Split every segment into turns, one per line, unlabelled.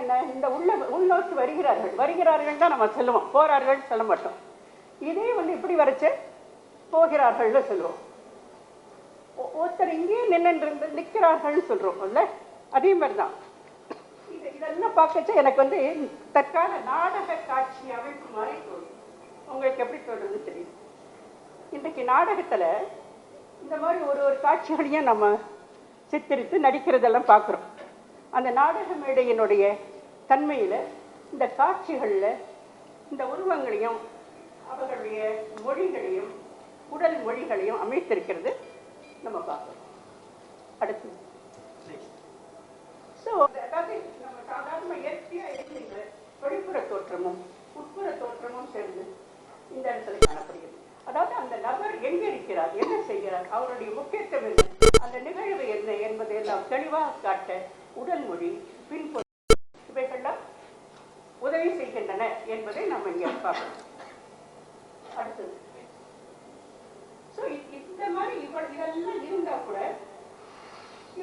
என்ன இந்த உள்ள உள்நோக்கி வருகிறார்கள். வருகிறார்கள் தான் நம்ம சொல்லுவோம். போறார்கள் சொல்ல மாட்டோம். இதே வந்து இப்படி வரைச்சு போகிறார்கள்னு சொல்லுவோம். ஒருத்தர் இங்கேயே நின்று நிற்கிறார்கள்னு சொல்றோம் அதே மாதிரி தான் இதெல்லாம் பார்க்கச்ச எனக்கு வந்து தற்கால நாடக காட்சி அமைப்பு மாதிரி தோணும் உங்களுக்கு எப்படி தோணுதுன்னு தெரியும் இன்றைக்கு நாடகத்துல இந்த மாதிரி ஒரு ஒரு காட்சிகளையும் நம்ம சித்தரித்து நடிக்கிறதெல்லாம் பார்க்குறோம். அந்த நாடக மேடையினுடைய தன்மையில இந்த காட்சிகள்ல இந்த உருவங்களையும் அவர்களுடைய மொழிகளையும் உடல் மொழிகளையும் அமைத்திருக்கிறது நம்ம பார்க்கிறோம் அடுத்து. ஸோ அதாவது நம்ம சாதாரண இயற்கையாக இருக்கின்ற வெளிப்புற தோற்றமும் உட்புற தோற்றமும் சேர்ந்து இந்த இடத்துல காணப்படுகிறது. அதாவது அந்த நபர் எங்க இருக்கிறார் என்ன செய்கிறார் அவருடைய முக்கியத்துவம் என்ன அந்த நிகழ்வு என்ன என்பதை எல்லாம் தெளிவாக காட்ட உடல் மொழி பின்பு இவைகள்லாம் உதவி செய்கின்றன என்பதை நம்ம இங்கே பார்க்கணும் அடுத்தது. ஸோ இந்த மாதிரி இவ்வளவு இதெல்லாம் இருந்தா கூட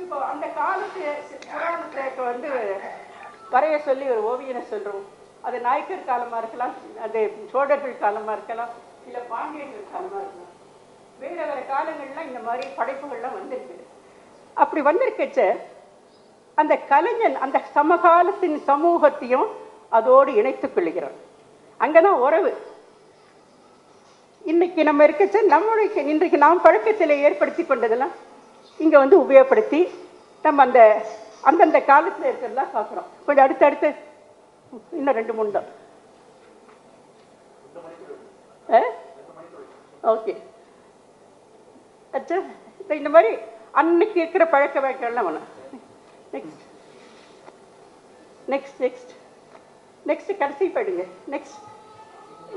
இப்போ அந்த காலத்து வந்து வரைய சொல்லி ஒரு ஓவியனை சொல்றோம். அது நாயக்கர் காலமா இருக்கலாம் அது சோழர்கள் காலமா இருக்கலாம் இல்ல பாண்டியர்கள் காலமா இருக்கலாம். வேற வேற காலங்கள்லாம் இந்த மாதிரி படைப்புகள்லாம் வந்திருக்கு. அப்படி வந்திருக்கச்ச அந்த கலைஞன் அந்த சமகாலத்தின் சமூகத்தையும் அதோடு இணைத்துக் கொள்கிறான் அங்கதான் உறவு. இன்னைக்கு நம்ம இருக்கச்ச நம்மளுக்கு இன்றைக்கு நாம் பழக்கத்தில் ஏற்படுத்தி கொண்டதெல்லாம் இங்க வந்து உபயோகப்படுத்தி நம்ம அந்த அந்தந்த காலத்தில் இருக்கிறதெல்லாம் பார்க்குறோம். கொஞ்சம் அடுத்து அடுத்து. இன்னும் ரெண்டு மூணு தான். ஓகே. அச்சா இந்த மாதிரி அன்னைக்கு இருக்கிற பழக்க வழக்கம்லாம் வேணும். நெக்ஸ்ட் நெக்ஸ்ட் நெக்ஸ்ட் நெக்ஸ்ட் கடைசி படுங்க. நெக்ஸ்ட்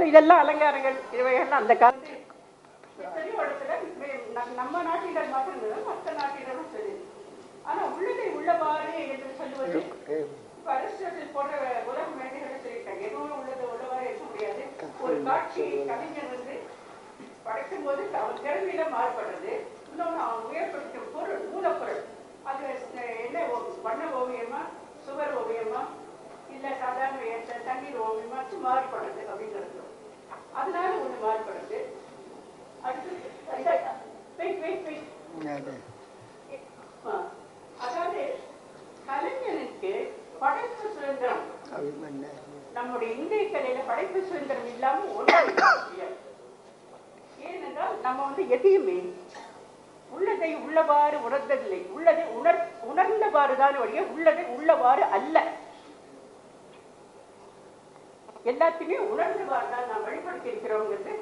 இதெல்லாம் அலங்காரங்கள் இவைகள்லாம் அந்த காலத்தில் நம்ம நாட்டினர் மட்டும் இல்லை மற்ற நாட்டினரும் சரி. ஆனா உள்ளதை உள்ளவாறு என்று சொல்லுவது இப்ப அரிஸ்டாட்டில் போன்ற உலக மேடைகளை சொல்லிட்டாங்க எதுவும் உள்ளது உள்ளவாறு இருக்க முடியாது. ஒரு காட்சி கவிஞர் வந்து படைக்கும் போது அவன் திறமையில மாறுபடுறது இன்னொன்று அவன் உயர்படுத்தும் பொருள் மூலப்பொருள். அது என்ன ஓ- வண்ண ஓவியமா சுவர் ஓவியமா? இல்ல சாதாரண ஏற்ற தண்ணீர் ஓவியமா மாறுபடுறது அப்படிங்கிறது. அதனால வெயிட் ஆ. அதாவது கலைஞனுக்கு படைப்பு சுதந்திரம். நம்முடைய இந்திய கலையில படைப்பு சுதந்திரம் இல்லாம ஒன்றும் ஏனென்றால் நம்ம வந்து எதையுமே உள்ளதை உள்ளவாறு உணர்ந்ததில்லை. உள்ளதை உணர் உணர்ந்தவாறு தான் வழிய உள்ளதை உள்ளவாறு அல்ல. எல்லாத்தையுமே உணர்ந்து தான் நாம் வெளிப்படுத்தி இருக்கிறோங்கிறது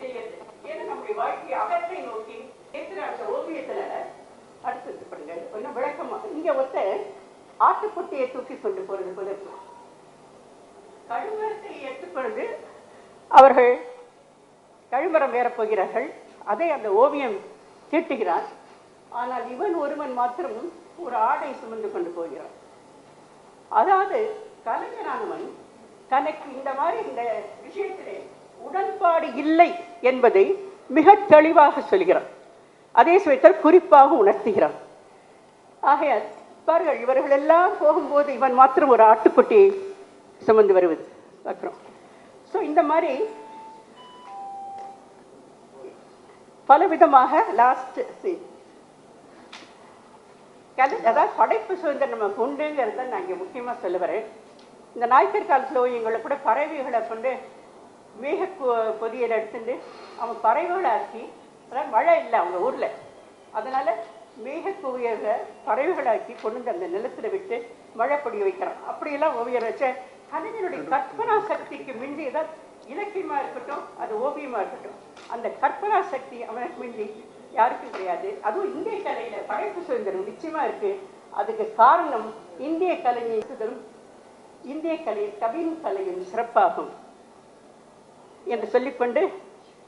தெரியுது ஏன்னா நம்முடைய வாழ்க்கை அகத்தை நோக்கி நேற்று அந்த ஓவியத்துல அடுத்தது பண்ணுங்க கொஞ்சம் விளக்கமா? இங்க ஒருத்த ஆட்டுக்குட்டியை தூக்கி கொண்டு போறது போல இருக்கும் கழுமரத்தை எடுத்துக்கொண்டு அவர்கள் கழுமரம் ஏறப் போகிறார்கள். அதை அந்த ஓவியம் தீட்டுகிறார். ஆனால் இவன் ஒருவன் மாத்திரம் ஒரு ஆடை சுமந்து கொண்டு போகிறான். அதாவது கலைஞரானவன் தனக்கு இந்த மாதிரி இந்த விஷயத்திலே உடன்பாடு இல்லை என்பதை மிக தெளிவாக சொல்கிறான் அதே சமயத்தில் குறிப்பாக உணர்த்துகிறான் ஆகையால் பாருங்கள் இவர்கள் எல்லாம் போகும்போது இவன் மாத்திரம் ஒரு ஆட்டுக்குட்டி சுமந்து வருவது. பார்க்குறோம் ஸோ இந்த மாதிரி பலவிதமாக லாஸ்ட் சீன் அதாவது படைப்பு சுதந்திரம் நமக்கு உண்டுங்கிறத நான் இங்கே முக்கியமாக சொல்ல வரேன். இந்த நாய்க்கர் காலத்தில் ஓவியங்களை கூட பறவைகளை கொண்டு மேக பொ- எடுத்துட்டு அவன் பறவைகளை ஆக்கி அதாவது மழை இல்லை அவங்க ஊரில். அதனால மேக குவியலை பறவைகளாக்கி கொண்டு வந்து அந்த நிலத்துல விட்டு மழை பொடிய வைக்கிறான் அப்படியெல்லாம் ஓவியர் வச்ச கலைஞனுடைய கற்பனா சக்திக்கு மிஞ்சியதான் இலக்கியமா இருக்கட்டும் அது ஓவியமா இருக்கட்டும் அந்த கற்பனா சக்தி அவனுக்கு மிஞ்சி யாருக்கும் கிடையாது. அதுவும் இந்திய கலையில படைப்பு சுதந்திரம் நிச்சயமா இருக்கு. அதுக்கு காரணம் இந்திய கலைஞர் சுதந்திரம் இந்திய கலையின் கவின் கலையின் சிறப்பாகும் என்று சொல்லிக்கொண்டு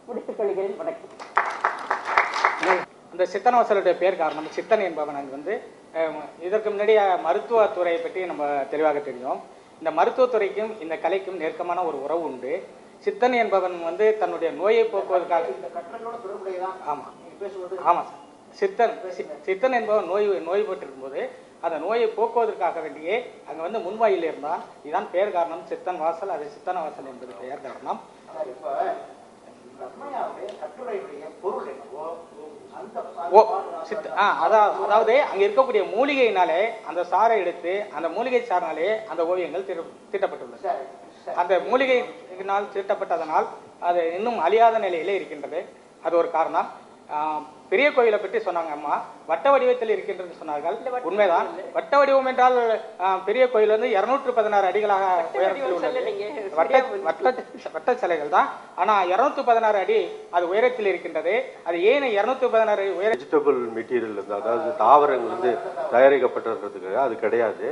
முடித்துக் கொள்கிறேன். வணக்கம்.
இந்த சித்தனவசலுடைய பேர் காரணம் சித்தன் என்பவன் அங்கு வந்து இதற்கு முன்னாடி மருத்துவத்துறையை பற்றி நம்ம தெளிவாக தெரியும். இந்த மருத்துவத்துறைக்கும் இந்த கலைக்கும் நெருக்கமான ஒரு உறவு உண்டு. சித்தன் என்பவன் வந்து தன்னுடைய நோயை போக்குவதற்காக ஆமாம் ஆமாம் சார். சித்தன் சித்தன் என்பவன் நோய் நோய் பெற்றிருக்கும்போது அந்த நோயை போக்குவதற்காக வேண்டியே அங்கே வந்து முன்வாயில் இருந்தால் இதுதான் பெயர் காரணம். சித்தன் வாசல் அது சித்தன வாசல் என்பது பெயர் காரணம்.
சார்,
அதாவது அங்கே இருக்கக்கூடிய மூலிகையினாலே அந்த சாறை எடுத்து அந்த மூலிகை சாறினாலே அந்த ஓவியங்கள் தீட்ட- தீட்டப்பட்டுள்ளது.
சரி, சரி.
அந்த மூலிகையினால் தீட்டப்பட்டதனால் அது இன்னும் அழியாத நிலையிலே இருக்கின்றது. அது ஒரு காரணம். பெரிய கோயிலை பற்றி சொன்னாங்க அம்மா. வட்ட வடிவத்தில் இருக்கின்றது சொன்னார்கள். உண்மைதான். வட்ட வடிவம் என்றால் பெரிய கோயில் வந்து இருநூற்று பதினாறு அடிகளாக உயரத்தில் உள்ளது. வட்ட வட்ட வட்ட சிலைகள் தான். ஆனா இருநூற்று பதினாறு அடி அது உயரத்தில் இருக்கின்றது. அது ஏன் இருநூற்று பதினாறு உயர
வெஜிடபிள் மெட்டீரியல் இருந்து அதாவது தாவரங்கள் இருந்து தயாரிக்கப்பட்டதுக்கு அது கிடையாது.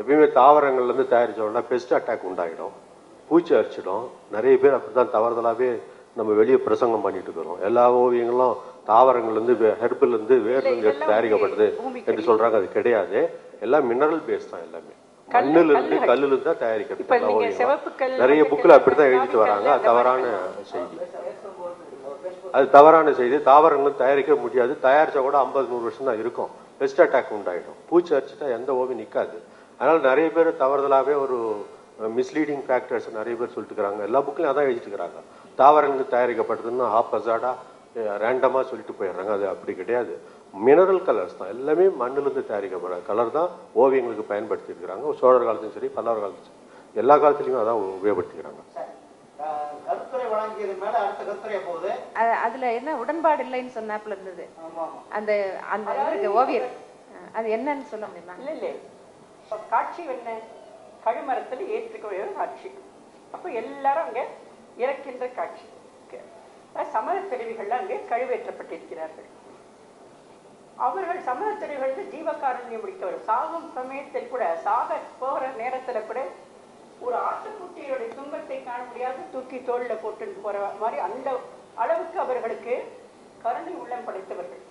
எப்பயுமே தாவரங்கள்ல இருந்து தயாரிச்ச உடனே பெஸ்ட் அட்டாக் உண்டாயிடும். பூச்சி அரிச்சிடும். நிறைய பேர் அப்படிதான் தவறுதலாவே நம்ம வெளியே பிரசங்கம் பண்ணிட்டு இருக்கிறோம். எல்லா ஓவியங்களும் தாவரங்கள்ல இருந்து ஹெர்பில் இருந்து வேர்ல இருந்து எடுத்து தயாரிக்கப்பட்டது என்று சொல்றாங்க. அது கிடையாது. எல்லாம் மினரல் பேஸ் தான் எல்லாமே. மண்ணுல இருந்து. கல்லுல இருந்து தான் தயாரிக்கிறது நிறைய புக்கில்
கல்,
அப்படித்தான் எழுதிட்டு வராங்க. அது தவறான செய்தி. அது தவறான செய்தி. தாவரங்களும் தயாரிக்க முடியாது. தயாரிச்சா கூட ஐம்பது நூறு வருஷம் தான் இருக்கும். பெஸ்ட் அட்டாக் உண்டாயிடும். பூச்சி அரிச்சிட்டா எந்த ஓவியம் நிற்காது அதனால நிறைய பேர் தவறுதலாவே ஒரு மிஸ்லீடிங் ஃபேக்டர்ஸ் நிறைய பேர் சொல்லிட்டு இருக்காங்க எல்லா புக்லையும் அதான் எழுதிட்டு இருக்காங்க தாவரங்கள் தயாரிக்கப்பட்டதுன்னு ஹாப் ஹசாடா ரேண்டமாக சொல்லிட்டு போயிடுறாங்க. அது அப்படி கிடையாது. மினரல் கலர்ஸ் தான். எல்லாமே மண்ணிலிருந்து தயாரிக்கப்படுற கலர் தான் ஓவியங்களுக்கு பயன்படுத்தி இருக்கிறாங்க சோழர் காலத்துலையும் சரி பல்லவர் காலத்துலையும் சரி. எல்லா காலத்துலையும் அதான் உபயோகப்படுத்திக்கிறாங்க.
அதுல என்ன உடன்பாடு இல்லைன்னு சொன்னாப்புல இருந்தது. அந்த அந்த இவருக்கு ஓவியர் அஹ் அது என்னன்னு சொல்ல முடியுமா?
இல்ல இல்ல. காட்சி என்ன கழுமரத்தில் ஏற்றுக்கூடிய காட்சி. அப்ப எல்லாரும் அங்க இறக்கின்ற காட்சி. சமண அங்கே கழுவேற்றப்பட்டிருக்கிறார்கள். அவர்கள் சமண ஜீவகாரண்யம் முடித்தவர். சாகும் சமயத்தில் கூட சாக போகிற நேரத்துல கூட ஒரு ஆட்டுக்குட்டியோட துன்பத்தை காண முடியாது. தூக்கி தோல்ல போட்டு போற மாதிரி அந்த அளவுக்கு அவர்களுக்கு கருணை உள்ளம் படைத்தவர்கள்.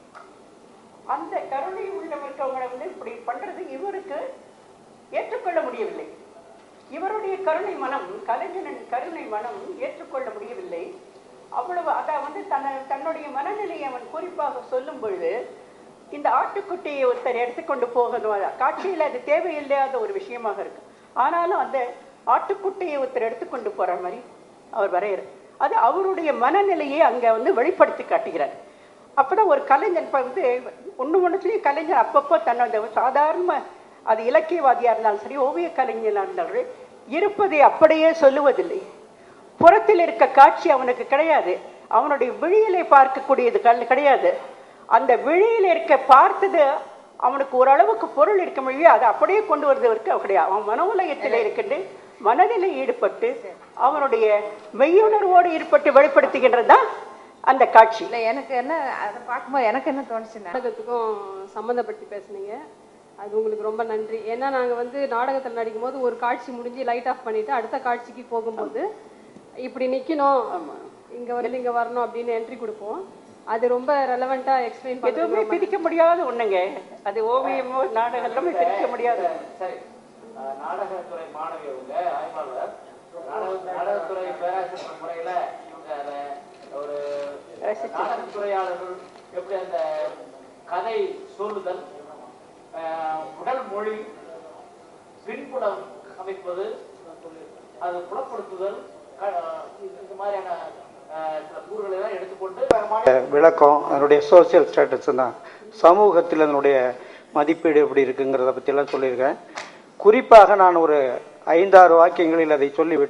அந்த கருணை உள்ளம் இருக்கவங்களை வந்து இப்படி பண்றது இவருக்கு ஏற்றுக்கொள்ள முடியவில்லை. இவருடைய கருணை மனம் கலைஞனின் கருணை மனம் ஏற்றுக்கொள்ள முடியவில்லை. வந்து தன்னை தன்னுடைய மனநிலையை அவன் குறிப்பாக சொல்லும் பொழுது இந்த ஆட்டுக்குட்டியை ஒருத்தர் எடுத்துக்கொண்டு போகணும். காட்சியில் அது தேவையில்லாத ஒரு விஷயமாக இருக்கு. ஆனாலும் அந்த ஆட்டுக்குட்டியை ஒருத்தர் எடுத்துக்கொண்டு போற மாதிரி அவர் வரையிற அது அவருடைய மனநிலையை அங்கே வந்து வெளிப்படுத்தி காட்டுகிறார். அப்போதான் ஒரு கலைஞன் இப்போ வந்து ஒன்று ஒண்ணுத்துலயும் கலைஞர் அப்பப்போ தன்னோட சாதாரண அது இலக்கியவாதியாக இருந்தாலும் சரி ஓவிய கலைஞனாக இருந்தாலும் இருப்பதை அப்படியே சொல்லுவதில்லை. புறத்தில் இருக்க காட்சி அவனுக்கு கிடையாது. அவனுடைய விழியிலே பார்க்கக்கூடியது கல் கிடையாது. அந்த விழியில இருக்க பார்த்தது அவனுக்கு ஓரளவுக்கு பொருள் இருக்க முடியும் அதை அப்படியே கொண்டு வருவதற்கு கிடையாது அவன் மன உலகத்தில் இருக்கின்ற மனதில் ஈடுபட்டு அவனுடைய மெய்யுணர்வோடு ஈடுபட்டு வெளிப்படுத்துகின்றது தான் அந்த காட்சி.
இல்ல எனக்கு என்ன அதை பார்க்கும்போது எனக்கு என்ன தோணுச்சுன்னா
நாடகத்துக்கும் சம்மந்தப்படுத்தி பேசுனீங்க. அது உங்களுக்கு ரொம்ப நன்றி. ஏன்னா நாங்கள் வந்து நாடகத்தில் நடிக்கும்போது ஒரு காட்சி முடிஞ்சு லைட் ஆஃப் பண்ணிட்டு அடுத்த காட்சிக்கு போகும்போது இப்படி நிற்கணும் இங்கே வந்து இங்கே வரணும் அப்படின்னு என்ட்ரி கொடுப்போம். அது ரொம்ப ரெலவெண்ட்டாக எக்ஸ்பிளைன்
எதுவுமே பிரிக்க முடியாத ஒண்ணுங்க. அது ஓவியமோ நாடகம் எல்லாமே பிரிக்க முடியாது.
சரி நாடகத்துறை மாணவி அவங்க ஆய்வாளர். நாடக- நாடகத்துறை பேராசிரியர் முறையில ஒரு நாடகத்துறையாளர்கள் எப்படி அந்த கதை சொல்லுதல் அஹ், உடல் மொழி பின்புலம் அமைப்பது அது புலப்படுத்துதல் இந்த மாதிரியான
விளக்கம் அதனுடைய சோசியல் ஸ்டேட்டஸ் தான். சமூகத்தில் அதனுடைய மதிப்பீடு எப்படி இருக்குங்கிறத பற்றியெல்லாம் சொல்லியிருக்கேன். குறிப்பாக நான் ஒரு ஐந்தாறு வாக்கியங்களில் அதை சொல்லிவிட்டு